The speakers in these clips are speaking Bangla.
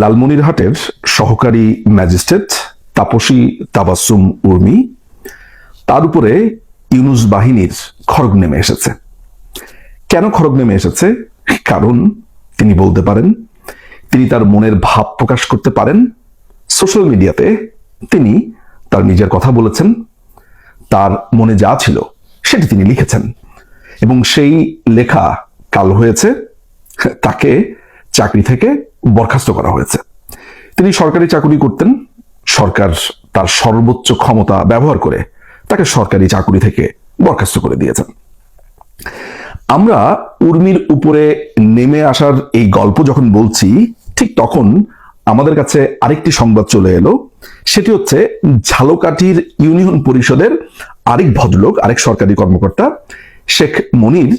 লালমনিরহাটের সহকারী ম্যাজিস্ট্রেট তাপসী তাবাসুম উর্মি, তার উপরে ইউনুস বাহিনীর খড়গ নেমে এসেছে। কেন খড়গ নেমে এসেছে? কারণ তিনি বলতে পারেন, তিনি তার মনের ভাব প্রকাশ করতে পারেন। সোশ্যাল মিডিয়াতে তিনি তার নিজের কথা বলেছেন, তার মনে যা ছিল সেটি তিনি লিখেছেন এবং সেই লেখা কাল হয়েছে, তাকে চাকরি থেকে বরখাস্ত করা হয়েছে। তিনি সরকারি চাকরি করতেন। সরকার তার সর্বোচ্চ ক্ষমতা ব্যবহার করে তাকে সরকারি চাকরি থেকে বরখাস্ত করে দিয়েছেন। আমরা উর্মির উপরে নেমে আসার এই গল্প যখন বলছি, ঠিক তখন আমাদের কাছে আরেকটি সংবাদ চলে এলো। সেটি হচ্ছে ঝালকাঠির ইউনিয়ন পরিষদের আরেক ভদ্রলোক, আরেক সরকারি কর্মকর্তা শেখ মনির।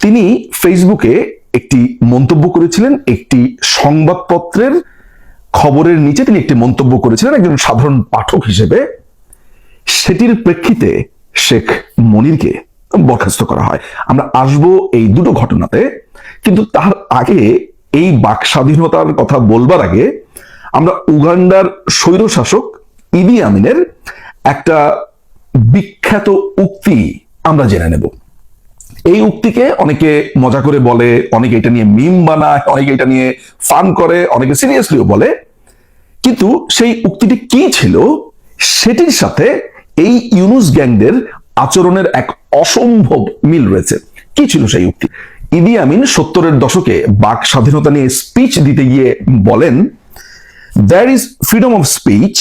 তিনি ফেসবুকে একটি মন্তব্য করেছিলেন, একটি সংবাদপত্রের খবরের নিচে তিনি একটি মন্তব্য করেছিলেন একজন সাধারণ পাঠক হিসেবে। সেটির প্রেক্ষিতে শেখ মনিরকে বরখাস্ত করা হয়। আমরা আসব এই দুটো ঘটনাতে, কিন্তু তার আগে এই বাক স্বাধীনতার কথা বলবার আগে আমরা উগান্ডার স্বৈরশাসক ইদি আমিনের একটা বিখ্যাত উক্তি আমরা জেনে নেব। এই উক্তিকে অনেকে মজা করে বলে, অনেকে এটা নিয়ে মিম বানায়, অনেকে এটা নিয়ে ফান করে, অনেকে সিরিয়াসলিও বলে। কিন্তু সেই উক্তিটি কি ছিল? সেটির সাথে এই ইউনুস গ্যাংদের আচরণের এক অসম্ভব মিল রয়েছে। কি ছিল সেই উক্তি? ইদি আমিন সত্তরের দশকে বাক স্বাধীনতা নিয়ে স্পিচ দিতে গিয়ে বলেন there is freedom of speech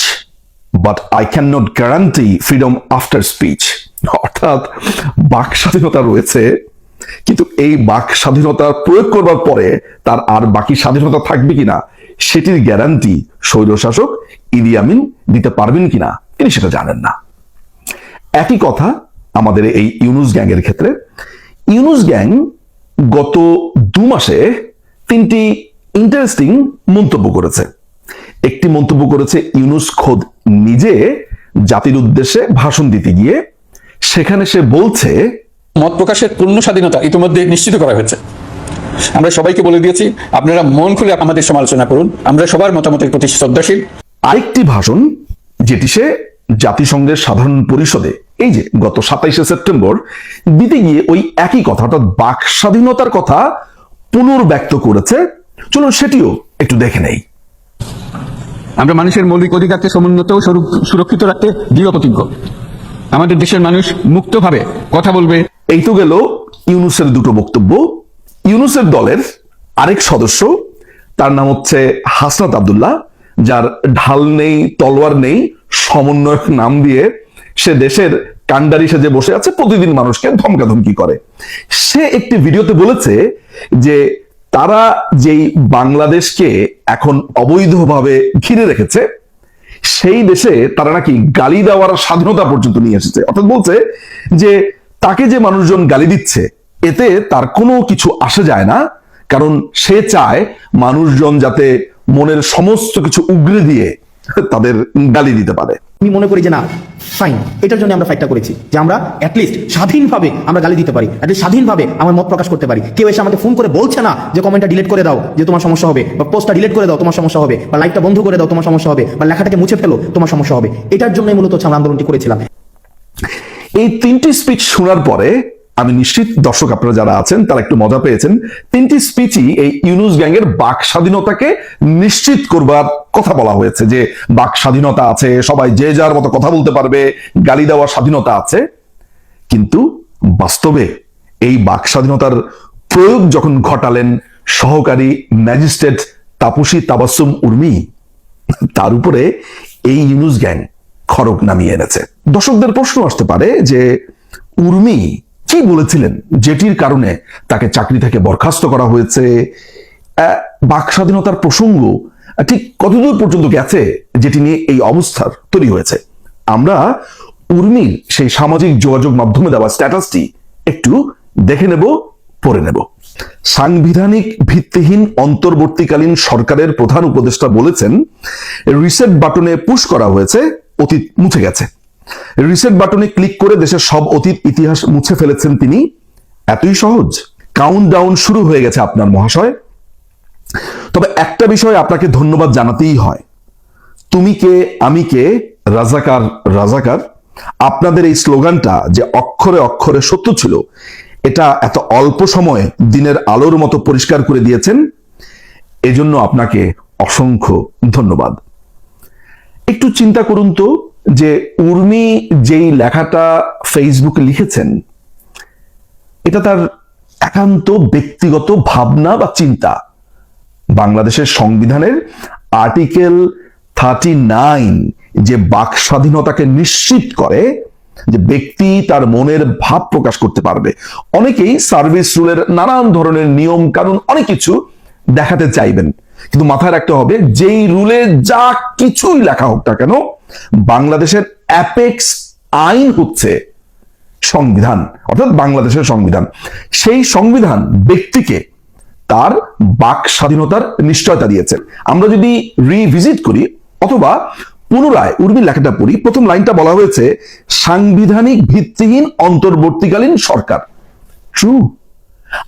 but I can not guarantee freedom after speech অর্থাৎ বাক স্বাধীনতা রয়েছে, কিন্তু এই বাক স্বাধীনতা প্রয়োগ করবার পরে তার আর বাকি স্বাধীনতা থাকবে কিনা, সেটির গ্যারান্টি স্বৈরশাসক ইদি আমিন দিতে পারবেন কিনা, তিনি সেটা জানেন না। একই কথা আমাদের এই ইউনুস গ্যাংয়ের ক্ষেত্রে। ইউনুস গ্যাং গত দু মাসে তিনটি ইন্টারেস্টিং মন্তব্য করেছে। একটি মন্তব্য করেছে, ইউনুস খোদ নিজে জাতির উদ্দেশ্যে ভাষণ দিতে গিয়ে সেখানে সে বলছে মত প্রকাশের পূর্ণ স্বাধীনতা ইতিমধ্যে নিশ্চিত করা হয়েছে। আমরা সবাইকে বলে দিয়েছি আপনারা মন খুলে আমাদের সমালোচনা করুন। আমরা সবার মতামতের প্রতি শ্রদ্ধাশীল। আরেকটি ভাষণ যেটি সে জাতিসংঘের সাধারণ পরিষদে এই যে গত সাতাইশে সেপ্টেম্বর দিতে গিয়ে ওই একই কথা অর্থাৎ বাক স্বাধীনতার কথা পুনর্ব্যক্ত করেছে। চলুন সেটিও একটু দেখে নেই। আমরা মানুষের মৌলিক অধিকারকে সমুন্নত ও সুরক্ষিত রাখতে দৃঢ় প্রতিজ্ঞ আমাদের দেশের মানুষ মুক্তভাবে কথা বলবে। এই তো গেল ইউনুসের দুটো বক্তব্য। ইউনুসের দলের আরেক সদস্য, তার নাম হচ্ছে হাসনাত আব্দুল্লাহ, যার ঢাল নেই, তলোয়ার নেই, সমন্বয়ক নাম দিয়ে সে দেশের কান্ডারি সেজে বসে আছে, প্রতিদিন মানুষকে ধমকাধমকি করে। সে একটি ভিডিওতে বলেছে যে তারা যেই বাংলাদেশকে এখন অবৈধভাবে ঘিরে রেখেছে সেই দেশে তারা নাকি গালি দেওয়ার স্বাধীনতা পর্যন্ত নিয়ে এসেছে। অর্থাৎ বলছে যে তাকে যে মানুষজন গালি দিচ্ছে, এতে তার কোনো কিছু আসে যায় না, কারণ সে চায় মানুষজন যাতে মনের সমস্ত কিছু উগরে দিয়ে তাদের গালি দিতে পারে। আমি মনে করি যে না ফাইন এটার জন্য আমরা ফাইটটা করেছি যে আমরা অ্যাটলিস্ট স্বাধীনভাবে আমরা গালি দিতে পারি অ্যাটলিস্ট স্বাধীনভাবে আমার মত প্রকাশ করতে পারি। কেউ এসে আমাকে ফোন করে বলছে না যে কমেন্টটা ডিলিট করে দাও যে তোমার সমস্যা হবে বা পোস্টটা ডিলিট করে দাও তোমার সমস্যা হবে বা লাইকটা বন্ধ করে দাও তোমার সমস্যা হবে বা লেখাটাকে মুছে ফেলো তোমার সমস্যা হবে। এটার জন্যই মূলত হচ্ছে আমরা আন্দোলনটি করেছিলাম। এই তিনটি স্পিচ শোনার পরে আমি নিশ্চিত দর্শক আপনারা যারা আছেন, তারা একটু মজা পেয়েছেন। তিনটি স্পিচই এই ইউনুস গ্যাংয়ের বাক স্বাধীনতাকে নিশ্চিত করবার কথা বলা হয়েছে যে বাক স্বাধীনতা আছে, সবাই যে যার মতো কথা বলতে পারবে, গালি দেওয়ার স্বাধীনতা আছে। কিন্তু বাস্তবে এই বাক স্বাধীনতার প্রয়োগ যখন ঘটালেন সহকারী ম্যাজিস্ট্রেট তাপসী তাবাসুম উর্মি, তার উপরে এই ইউনুস গ্যাং খড়গ নামিয়ে এনেছে। দর্শকদের প্রশ্ন আসতে পারে যে উর্মি কি বলেছিলেন যেটির কারণে তাকে চাকরি থেকে বরখাস্ত করা হয়েছে। বাক স্বাধীনতার প্রসঙ্গ ঠিক কতদূর পর্যন্ত গেছে যেটি নিয়ে এই অবস্থার তৈরি হয়েছে? আমরা উর্মির সেই সামাজিক যোগাযোগ মাধ্যমে দেওয়া স্ট্যাটাসটি একটু দেখে নেব, পড়ে নেব। সাংবিধানিক ভিত্তিহীন অন্তর্বর্তীকালীন সরকারের প্রধান উপদেষ্টা বলেছেন, রিসেট বাটনে পুশ করা হয়েছে, অতীত মুছে গেছে। রিসেট বাটনে ক্লিক করে দেশের সব অতীত ইতিহাস মুছে ফেলেছেন তিনি। এতই সহজ। কাউন্ট ডাউন শুরু হয়ে গেছে আপনার মহাশয়। তবে একটা বিষয়ে আপনাকে ধন্যবাদ জানাতেই হয়। তুমি কে, আমি কে, রাজাকার রাজাকার, আপনাদের এই স্লোগানটা যে অক্ষরে অক্ষরে সত্য ছিল, এটা এত অল্প সময়ে দিনের আলোর মতো পরিষ্কার করে দিয়েছেন, এজন্য আপনাকে অসংখ্য ধন্যবাদ। একটু চিন্তা করুন তো যে উর্মি যেই লেখাটা ফেসবুকে লিখেছেন, এটা তার একান্ত ব্যক্তিগত ভাবনা বা চিন্তা। বাংলাদেশের সংবিধানের আর্টিকেল থার্টি নাইন যে বাক স্বাধীনতাকে নিশ্চিত করে যে ব্যক্তি তার মনের ভাব প্রকাশ করতে পারবে। অনেকেই সার্ভিস রুলের নানান ধরনের নিয়ম কানুন অনেক কিছু দেখাতে চাইবেন। কিন্তু মাথায় রাখতে হবে, যেই রুলে যা কিছুই লেখা হোক না কেন, বাংলাদেশের অ্যাপেক্স আইন হচ্ছে সংবিধান, অর্থাৎ বাংলাদেশের সংবিধান। সেই সংবিধান ব্যক্তিকে তার বাক স্বাধীনতার নিশ্চয়তা দিয়েছে। আমরা যদি রিভিজিট করি, অথবা পুনরায় উর্মির লেখাটা পড়ি, প্রথম লাইনটা বলা হয়েছে, সাংবিধানিক ভিত্তিহীন অন্তর্বর্তীকালীন সরকার। ট্রু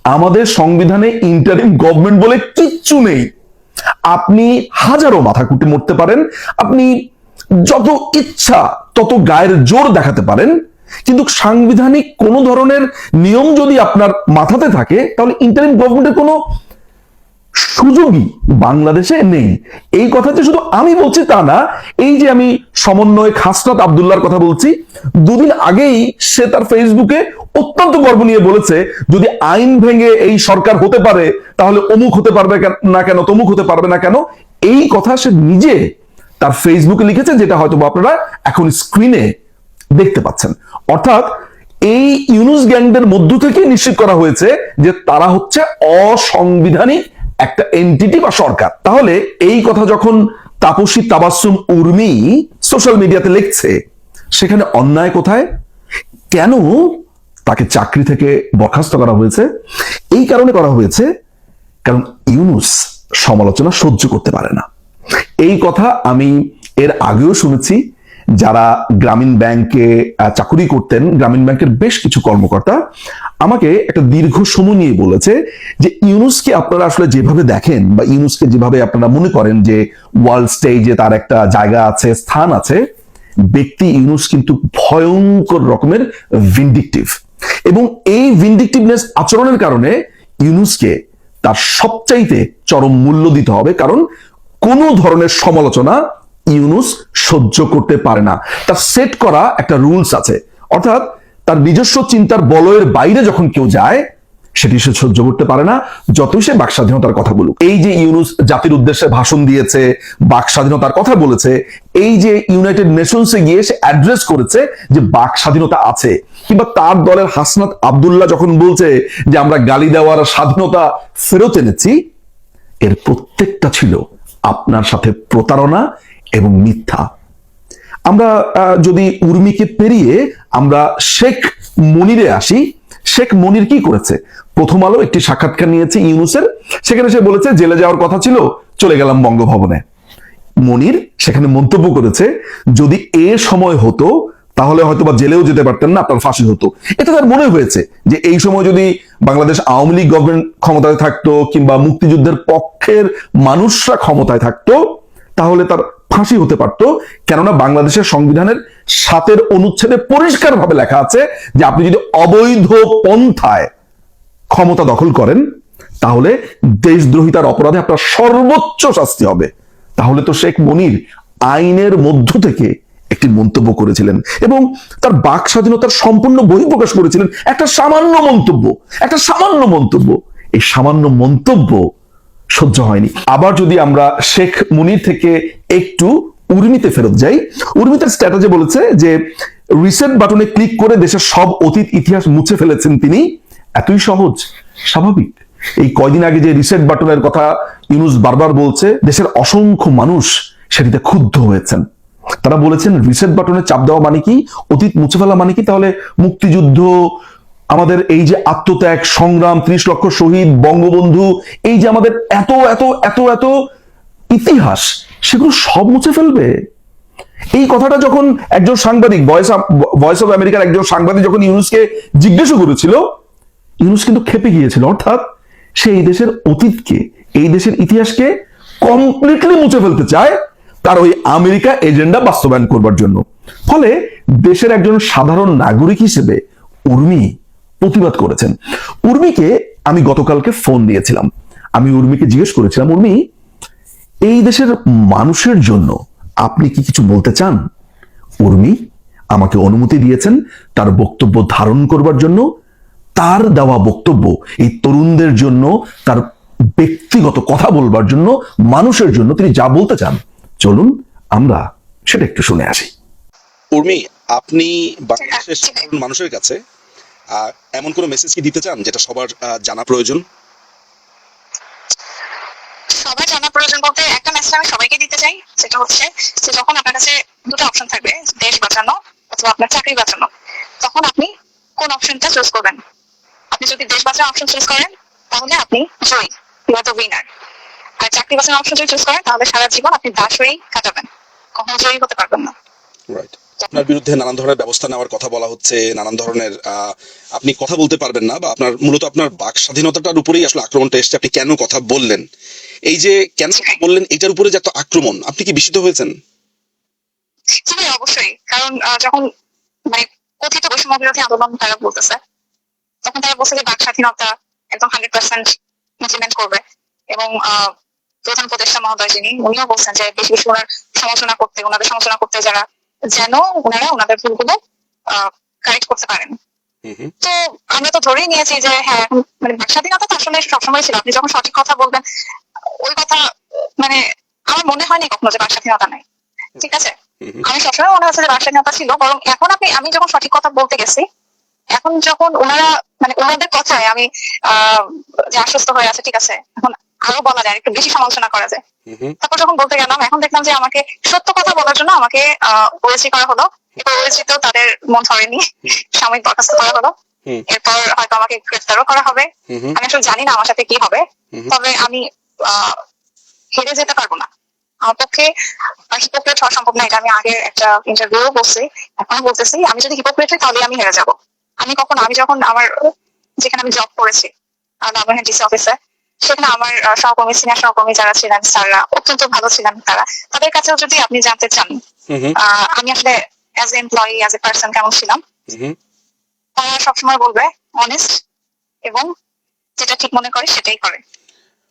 আমাদের সংবিধানে ইন্টারিম গভর্নমেন্ট বলে কিচ্ছু নেই। আপনি হাজারো মাথা কুটে মরতে পারেন, আপনি যত ইচ্ছা তত গায়ের জোর দেখাতে পারেন, কিন্তু সাংবিধানিক কোনো ধরনের নিয়ম যদি আপনার মাথাতে থাকে, তাহলে ইন্টারিম গভর্নমেন্টের কোনো সুযোগই বাংলাদেশে নেই। এই কথা যে শুধু আমি বলছি তা না, এই যে আমি সমন্বয় খাসরাত আবদুল্লাহর কথা বলছি, দুদিন আগেই সে তার ফেসবুকে অত্যন্ত গর্ব নিয়ে বলেছে, যদি আইন ভেঙে এই সরকার হতে পারে, তাহলে অমুক হতে পারবে না কেন, তমুক হতে পারবে না কেন? এই কথা সে নিজে তার ফেসবুকে লিখেছে, যেটা হয়তো আপনারা এখন স্ক্রিনে দেখতে পাচ্ছেন। অর্থাৎ এই ইউনুস গ্যাংদের মধ্য থেকে নিশ্চিত করা হয়েছে যে তারা হচ্ছে অসাংবিধানিক একটা এন্টিটি বা সরকার। তাহলে এই কথা যখন তাপসী তাবাসুম উর্মি সোশ্যাল মিডিয়াতে লিখছে, সেখানে অন্যায় কোথায়? কেন তাকে চাকরি থেকে বরখাস্ত করা হয়েছে? এই কারণে করা হয়েছে কারণ ইউনুস সমালোচনা সহ্য করতে পারে না। এই কথা আমি এর আগেও শুনেছি যারা গ্রামীণ ব্যাংকে চাকুরি করতেন, গ্রামীণ ব্যাংকের বেশ কিছু কর্মকর্তা আমাকে একটা দীর্ঘ সময় নিয়ে বলেছে যে, ইউনুসকে আপনারা আসলে যেভাবে দেখেন বা ইউনুসকে যেভাবে আপনারা মনে করেন যে, ওয়ার্ল্ড স্টেজে তার একটা জায়গা আছে, স্থান আছে, ব্যক্তি ইউনুস কিন্তু ভয়ঙ্কর রকমের ভিন্ডিকটিভ এবং এই ভিন্ডিকটিভনেস আচরণের কারণে ইউনুসকে তার সবচাইতে চরম মূল্য দিতে হবে, কারণ কোনো ধরনের সমালোচনা ইউনুস সহ্য করতে পারে না। তার সেট করা একটা রুলস আছে। অর্থাৎ তার নিজস্ব চিন্তার বলয়ের বাইরে যখন কেউ যায়, সেটি সে সহ্য করতে পারে না, যতই সে বাক স্বাধীনতার কথা বলুক। এই যে ইউনুস জাতির উদ্দেশ্যে ভাষণ দিয়েছে, বাক স্বাধীনতার কথা বলেছে, এই যে ইউনাইটেড নেশনসে গিয়ে সে অ্যাড্রেস করেছে যে বাক স্বাধীনতা আছে, কিংবা তার দলের হাসনাত আব্দুল্লাহ যখন বলছে যে আমরা গালি দেওয়ার স্বাধীনতা ফেরত এনেছি, এর প্রত্যেকটা ছিল আপনার সাথে প্রতারণা মিথ্যা। আমরা যদি উর্মিকে পেরিয়ে আমরা শেখ মনিরে আসি, শেখ মনির কি করেছে? প্রথম আলো একটি সাক্ষাৎকার নিয়েছে ইউনুসের, সেখানে সে বলেছে, জেলে যাওয়ার কথা ছিল, চলে গেলাম বঙ্গভবনে। মনির সেখানে মন্তব্য করেছে, যদি এ সময় হতো, তাহলে হয়তো বা জেলেও যেতে পারতেন না, আপনার ফাঁসি হতো। এটা তার মনে হয়েছে যে এই সময় যদি বাংলাদেশ আওয়ামী লীগ গভর্নমেন্ট ক্ষমতায় থাকতো কিংবা মুক্তিযুদ্ধের পক্ষের মানুষরা ক্ষমতায় থাকতো, তাহলে তার ফাঁসি হতে পারত। কেননা বাংলাদেশের সংবিধানের সাতের অনুচ্ছেদে পরিষ্কারভাবে লেখা আছে যে আপনি যদি অবৈধ পন্থায় ক্ষমতা দখল করেন, তাহলে দেশদ্রোহিতার অপরাধে আপনার সর্বোচ্চ শাস্তি হবে। তাহলে তো শেখ মনির আইনের মধ্য থেকে একটি মন্তব্য করেছিলেন এবং তার বাক স্বাধীনতার সম্পূর্ণ বহিঃপ্রকাশ করেছিলেন। একটা সামান্য মন্তব্য, একটা সামান্য মন্তব্য। এই সামান্য মন্তব্য সহ্য হয়নি। আবার যদি আমরা শেখ মুনির থেকে একটু উর্মিতে ফেরত যাই, উর্মিতার স্ট্র্যাটেজি বলেছে যে রিসেট বাটনে ক্লিক করে দেশের সব অতীত ইতিহাস মুছে ফেলেছেন তিনি। এতই সহজ, স্বাভাবিক। এই কয়দিন আগে যে রিসেট বাটনের কথা ইউনুস বারবার বলছে, দেশের অসংখ্য মানুষ সেটিতে ক্ষুব্ধ হয়েছেন। তারা বলেছেন রিসেট বাটনে চাপ দেওয়া মানে কি? অতীত মুছে ফেলা মানে কি? তাহলে মুক্তিযুদ্ধ আমাদের এই যে আত্মত্যাগ, সংগ্রাম, ত্রিশ লক্ষ শহীদ, বঙ্গবন্ধু, এই যে আমাদের এত এত এত এত ইতিহাস, সেগুলো সব মুছে ফেলবে। এই কথাটা যখন একজন সাংবাদিক ভয়েস ভয়েস অফ আমেরিকার একজন সাংবাদিক যখন ইউনুসকে জিজ্ঞেস করেছিল, ইউনুস কিন্তু খেপে গিয়েছিল। অর্থাৎ সে এই দেশের অতীতকে, এই দেশের ইতিহাসকে কমপ্লিটলি মুছে ফেলতে চায় তার ওই আমেরিকা এজেন্ডা বাস্তবায়ন করবার জন্য। ফলে দেশের একজন সাধারণ নাগরিক হিসেবে, উর্মি প্রতিবাদ করেছেন। উর্মিকে আমি গতকালকে ফোন দিয়েছিলাম। আমি উর্মিকে জিজ্ঞেস করেছিলাম, উর্মি, এই দেশের মানুষের জন্য আপনি কি কিছু বলতে চান? উর্মি আমাকে অনুমতি দিয়েছেন তার বক্তব্য ধারণ করবার জন্য। তার দেওয়া বক্তব্য এই তরুণদের জন্য, তার ব্যক্তিগত কথা বলবার জন্য, মানুষের জন্য তিনি যা বলতে চান। চলুন, আমরা সেটা একটু শুনে আসি। উর্মি, আপনি বাংলাদেশের মানুষের কাছে এমন কোনো মেসেজ কি দিতে চান যেটা সবার জানা প্রয়োজন? সবার জানা প্রয়োজন বলতে একটা মেসেজ আমি সবাইকে দিতে চাই সেটা হচ্ছে যে যখন আপনার কাছে দুটো অপশন থাকবে দেশ বাঁচানো অথবা আপনার চাকরি বাঁচানো তখন আপনি কোন অপশনটা চুজ করবেন? আপনি যদি দেশ বাঁচানোর অপশন চুজ করেন তাহলে আপনি জয়ী ইউ আর দ্য উইনার আর চাকরি বাঁচানোর অপশন যদি চুজ করেন তাহলে সারা জীবন আপনি দাস হয়েই কাটাবেন কখনো জয়ী হতে পারবেন না। রাইট আপনার বিরুদ্ধে নানান ধরনের ব্যবস্থা নেওয়ার কথা বলা হচ্ছে, নানান ধরনের আপনি কথা বলতে পারবেন না বা আপনার, মূলত আপনার বাক স্বাধীনতাটার উপরেই আসলে আক্রমণটা এসছে, আপনি কেন কথা বললেন? এই যে কেন কথা বললেন, এটার উপরে যে এত আক্রমণ, আপনি কি বিস্মিত হয়েছেন? জি অবশ্যই। কারণ যখন মানে কথিত বৈষম্য আন্দোলন তারা বলতেছে, তখন তারা বলছে যে বাক স্বাধীনতা একদম হান্ড্রেড পার্সেন্ট ইমপ্লিমেন্ট করবে। এবং প্রধান উপদেষ্টা মহোদয় যিনি, উনিও বলছেন যে বেশি বেশি ওনার সমালোচনা করতে, ওনাদের সমালোচনা করতে যারা যেন ওনারা ওনাদের ভুলগুলো কারেক্ট করতে পারেন। তো আমরা তো ধরেই নিয়েছি যে হ্যাঁ মানে স্বাধীনতা তো আসলে সবসময় ছিল। আপনি যখন সঠিক কথা বলবেন ওই কথা মানে আমার মনে হয়নি কখনো যে স্বাধীনতা নাই। ঠিক আছে। আমি সবসময় মনে হচ্ছে যে স্বাধীনতা ছিল বরং এখন আপনি আমি যখন সঠিক কথা বলতে গেছি এখন যখন ওনারা মানে ওনাদের কথায় আমি আহ যে আশ্বস্ত হয়ে আছে ঠিক আছে এখন আরও বলা যায় একটু বেশি সমালোচনা করা যায়। তারপর যখন বলতে গেলাম এখন দেখলাম যে আমাকে সত্য কথা বলার জন্য আমাকে ওএসি করা হলো। এরপর ওএসিতেও তাদের মন ধরেনি। সাময়িক বরখাস্ত করা হলো। এরপর হয়তো আমাকে গ্রেফতারও করা হবে। আমি আসলে জানি না আমার সাথে কি হবে। তবে আমি আহ, হেরে যেতে পারব না। আমার পক্ষে হিপোক্রেট হওয়া সম্ভব না। এটা আমি আগে একটা ইন্টারভিউ বলছি এখনও বলতেছি। আমি যদি হিপোক্রেট হই তাহলে আমি হেরে যাব। আমি কখন আমি যখন আমার যেখানে আমি জব করেছি নবান্ন ডিসি অফিসে সেখানে আমার সহকর্মী সিনিয়র সহকর্মী যারা ছিলেন স্যাররা অত্যন্ত ভালো ছিলেন তারা। তাদের কাছেও যদি আপনি জানতে চান আমি আসলে as a employee as a person কেমন ছিলাম। তারা সবসময় বলবে অনেস্ট এবং যেটা ঠিক মনে করে সেটাই করে।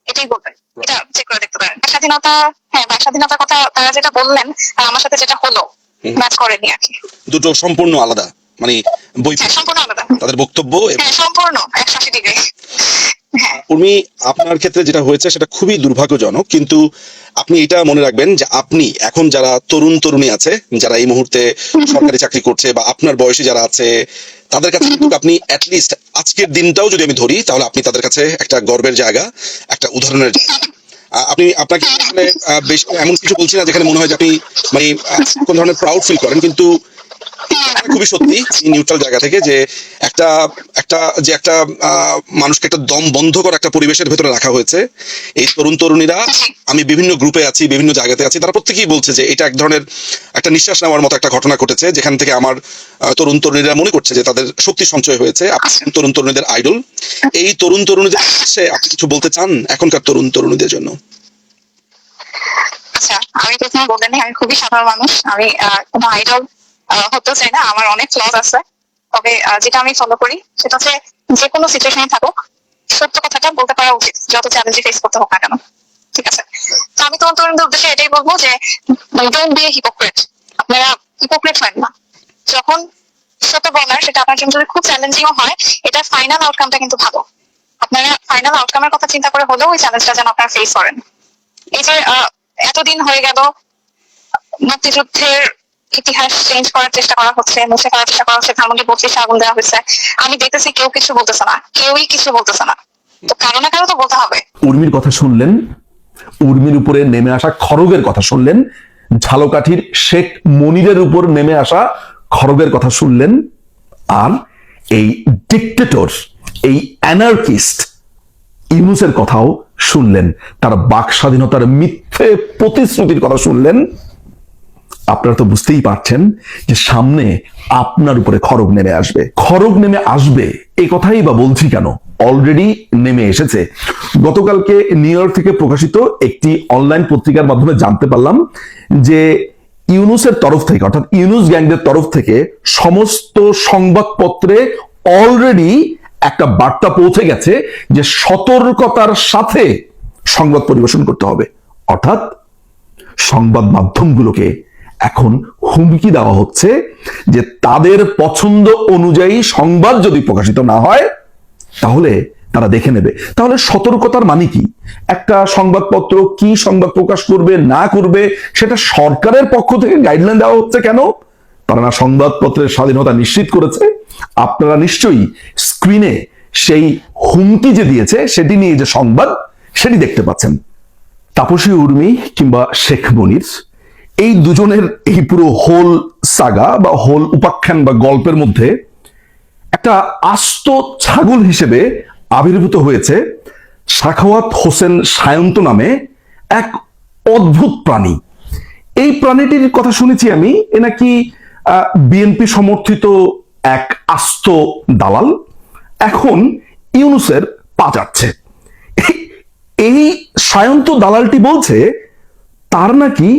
এটাই বলবে। এটা চেক করে দেখতে পারেন। স্বাধীনতা হ্যাঁ বাক স্বাধীনতার কথা তারা যেটা বললেন আমার সাথে যেটা হলো ম্যাচ করেনি আর কি। দুটো সম্পূর্ণ আলাদা মানে বই হ্যাঁ সম্পূর্ণ আলাদা। তাদের বক্তব্য হ্যাঁ সম্পূর্ণ একশো আশি ডিগ্রি উর্মি, আপনার ক্ষেত্রে যেটা হয়েছে সেটা খুবই দুর্ভাগ্যজনক, কিন্তু আপনি এটা মনে রাখবেন যে আপনি এখন যারা তরুণ তরুণী আছে, যারা এই মুহূর্তে সরকারি চাকরি করছে বা আপনার বয়সে যারা আছে, তাদের কাছে কিন্তু আপনি অ্যাটলিস্ট আজকের দিনটাও যদি আমি ধরি, তাহলে আপনি তাদের কাছে একটা গর্বের জায়গা, একটা উদাহরণের জায়গা। আপনি, আপনাকে বেশ এমন কিছু বলছি না যেখানে মনে হয় যে আপনি মানে কোন ধরনের প্রাউড ফিল করেন, কিন্তু খুবই সত্যি নিউট্রাল জায়গা থেকে যে একটা একটা যে একটা মানুষকে একটা দম বন্ধ করা একটা পরিবেশের ভেতরে রাখা হয়েছে। এই তরুণ তরুণীরা আমি বিভিন্ন গ্রুপে আছি বিভিন্ন জায়গাতে আছি তারা প্রত্যেকেই বলছে যে এটা এক ধরনের একটা নিঃশ্বাস নেওয়ার মতো একটা ঘটনা ঘটেছে যেখান থেকে আমার তরুণ তরুণীরা মনে করছে যে তাদের শক্তি সঞ্চয় হয়েছে। আপনি তরুণ তরুণীদের আইডল এই তরুণ তরুণীদের আপনি কিছু বলতে চান এখনকার তরুণ তরুণীদের জন্য? আচ্ছা আমি প্রথমে বললেন আমি খুবই সাধারণ মানুষ। আমি কোনো আইডল হতে চাই না। আমার অনেক ফ্লজ আছে। তবে যেটা আমি ফলো করি, সেটা হচ্ছে যে কোনো সিচুয়েশনে থাকুক, সত্য কথাটা বলতে পারা উচিত, যত চ্যালেঞ্জে ফেস করতে হোক না কেন। ঠিক আছে? তো আমি তোমার তরুণদের উদ্দেশ্যে এটাই বলব যে ডোন্ট বি হিপোক্রেট আপনারা হিপোক্রেট হয় না। যখন সত্য বলার, সেটা আপনার জন্য খুব চ্যালেঞ্জিং হয়, এটা ফাইনাল আউটকামটা কিন্তু ভালো। আপনারা ফাইনাল আউটকামের কথা চিন্তা করে হলেও ওই চ্যালেঞ্জটা যেন আপনারা ফেস করেন। এই যে এতদিন হয়ে গেল, মুক্তিযুদ্ধের ইতিহাস চেঞ্জ করার চেষ্টা করা হচ্ছে, মুছে করার চেষ্টা করা হচ্ছে ধানমন্ডি বত্রিশে আগুন দেওয়া হয়েছে। আমি দেখতেছি কেউ কিছু বলতেছে না, কেউই কিছু বলতেছে না। তো কারও না কারও তো বলতে হবে। উর্মির কথা শুনলেন, উর্মির উপরে নেমে আসা খড়গের কথা শুনলেন, ঝালকাঠির শেখ মনিরের উপর নেমে আসা খড়গের কথা শুনলেন, আর এই ডিক্টেটর এই অ্যানার্কিস্ট ইউনুসের কথাও শুনলেন, তার বাক স্বাধীনতার মিথ্যে প্রতিশ্রুতির কথা শুনলেন আপনারা তো বুঝতেই পারছেন যে সামনে আপনার উপরে খড়গ নেমে আসবে। খড়গ নেমে আসবে এই কথাই বা বলছি কেন? অলরেডি নেমে এসেছে। গতকালকে নিউ ইয়র্ক থেকে প্রকাশিত একটি অনলাইন পত্রিকার মাধ্যমে জানতে পারলাম যে ইউনুসের তরফ থেকে, অর্থাৎ ইউনুস গ্যাংদের তরফ থেকে সমস্ত সংবাদপত্রে অলরেডি একটা বার্তা পৌঁছে গেছে যে সতর্কতার সাথে সংবাদ পরিবেশন করতে হবে। অর্থাৎ সংবাদ মাধ্যমগুলোকে এখন হুমকি দেওয়া হচ্ছে যে তাদের পছন্দ অনুযায়ী সংবাদ যদি প্রকাশিত না হয়, তাহলে তারা দেখে নেবে। তাহলে সতর্কতার মানে কি? একটা সংবাদপত্র কি সংবাদ প্রকাশ করবে, না করবে, সেটা সরকারের পক্ষ থেকে গাইডলাইন দেওয়া হচ্ছে কেন? তারা না সংবাদপত্রের স্বাধীনতা নিশ্চিত করেছে? আপনারা নিশ্চয়ই স্ক্রিনে সেই হুমকি যে দিয়েছে, সেটি নিয়ে যে সংবাদ, সেটি দেখতে পাচ্ছেন। তাপসী উর্মি কিংবা শেখ মনির এই দুজনের এই পুরো হোল সাগা বা হোল উপাখ্যান বা গল্পের মধ্যে একটা আস্ত ছাগল হিসেবে আবির্ভূত হয়েছে সাখাওয়াত হোসেন সায়ন্ত নামে এক অদ্ভুত প্রাণী। এই প্রাণীটির কথা শুনেছি আমি, এ নাকি বিএনপি সমর্থিত এক আস্ত দালাল এখন ইউনুসের পা যাচ্ছে এই সায়ন্ত দালালটি বলছে তার নাকি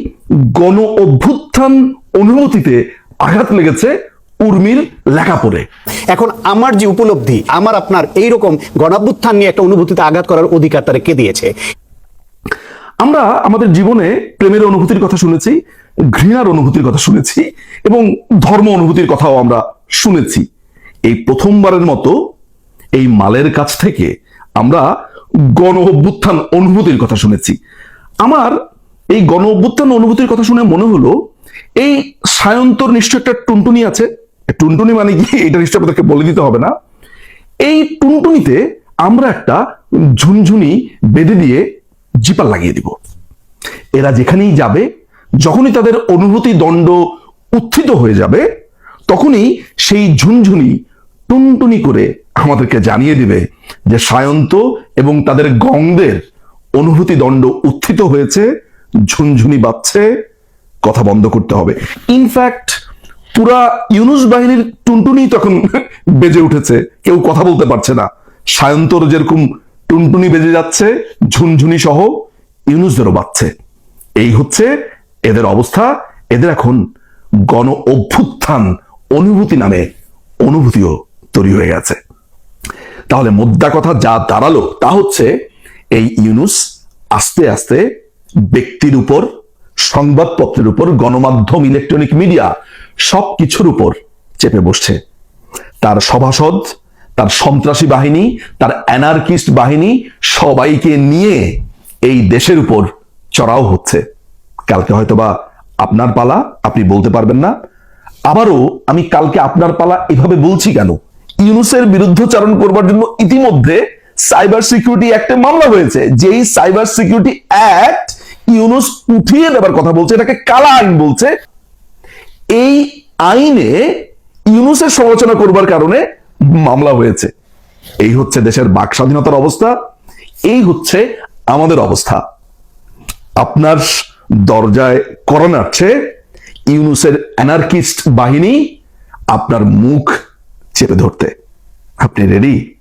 গণ অভ্যুত্থান অনুভূতিতে আঘাত লেগেছে উর্মির লেখা পড়ে এখন আমার যে উপলব্ধি আমার আপনার এইরকম গণাভ্যুত্থান নিয়ে একটা অনুভূতিতে আঘাত করার অধিকার তারা কে দিয়েছে? আমরা আমাদের জীবনে প্রেমের অনুভূতির কথা শুনেছি ঘৃণার অনুভূতির কথা শুনেছি এবং ধর্ম অনুভূতির কথাও আমরা শুনেছি। এই প্রথমবারের মতো এই মালের কাছ থেকে আমরা গণ অভ্যুত্থান অনুভূতির কথা শুনেছি। আমার এই গণ অভ্যুত্থান অনুভূতির কথা শুনে মনে হলো, এই সায়ন্তর নিশ্চয় একটা টুনটুনি আছে। টুনটুনি মানে কি? এটা নিশ্চয় আপনাদেরকে বলে দিতে হবে না। এই টুনটুনিতে আমরা একটা ঝুনঝুনি বেঁধে দিয়ে জিপার লাগিয়ে দিব। এরা যেখানেই যাবে, যখনই তাদের অনুভূতি দণ্ড উত্থিত হয়ে যাবে, তখনই সেই ঝুনঝুনি টুনটুনি করে আমাদেরকে জানিয়ে দিবে যে সায়ন্ত এবং তাদের গংদের অনুভূতি দণ্ড উত্থিত হয়েছে। ঝুনঝুনি বাজছে কথা বন্ধ করতে হবে। ইনফ্যাক্ট পুরা ইউনুস বাহিনীর টুনটুনি তখন বেজে উঠেছে, কেউ কথা বলতে পারছে না। সায়ন্তর যেরকম টুনটুনি বেজে যাচ্ছে, ঝুনঝুনি সহ ইউনুসদেরও বাজছে এই হচ্ছে এদের অবস্থা। এদের এখন গণ অভ্যুত্থান অনুভূতি নামে অনুভূতিও তৈরি হয়ে গেছে। তাহলে মোদ্দা কথা যা দাঁড়াল, তা হচ্ছে এই ইউনুস আস্তে আস্তে ব্যক্তির উপর, সংবাদপত্রের উপর, গণমাধ্যম ইলেকট্রনিক মিডিয়া সব কিছুর উপর চেপে বসছে। তার সভাসদ, তার সন্ত্রাসী বাহিনী, তার অ্যানার্কিস্ট বাহিনী সবাইকে নিয়ে এই দেশের উপর চড়াও হচ্ছে। কালকে হয়তোবা আপনার পালা, আপনি বলতে পারবেন না। আবারও আমি কালকে আপনার পালা এভাবে বলছি কেন? ইউনুসের বিরুদ্ধচারণ করবার জন্য ইতিমধ্যে সাইবার সিকিউরিটি অ্যাক্টে মামলা হয়েছে। যেই সাইবার সিকিউরিটি অ্যাক্ট ইউনুস উঠিয়ে দেবার কথা বলছে, এটাকে কালা আইন বলছে। এই আইনে ইউনুসের সমালোচনা করবার কারণে মামলা হয়েছে। এই হচ্ছে দেশের বাক স্বাধীনতার অবস্থা, এই হচ্ছে আমাদের অবস্থা। আপনার দরজায় করোনার চেয়ে ইউনুসের অ্যানার্কিস্ট বাহিনী আপনার মুখ চেপে ধরতে। আপনি রেডি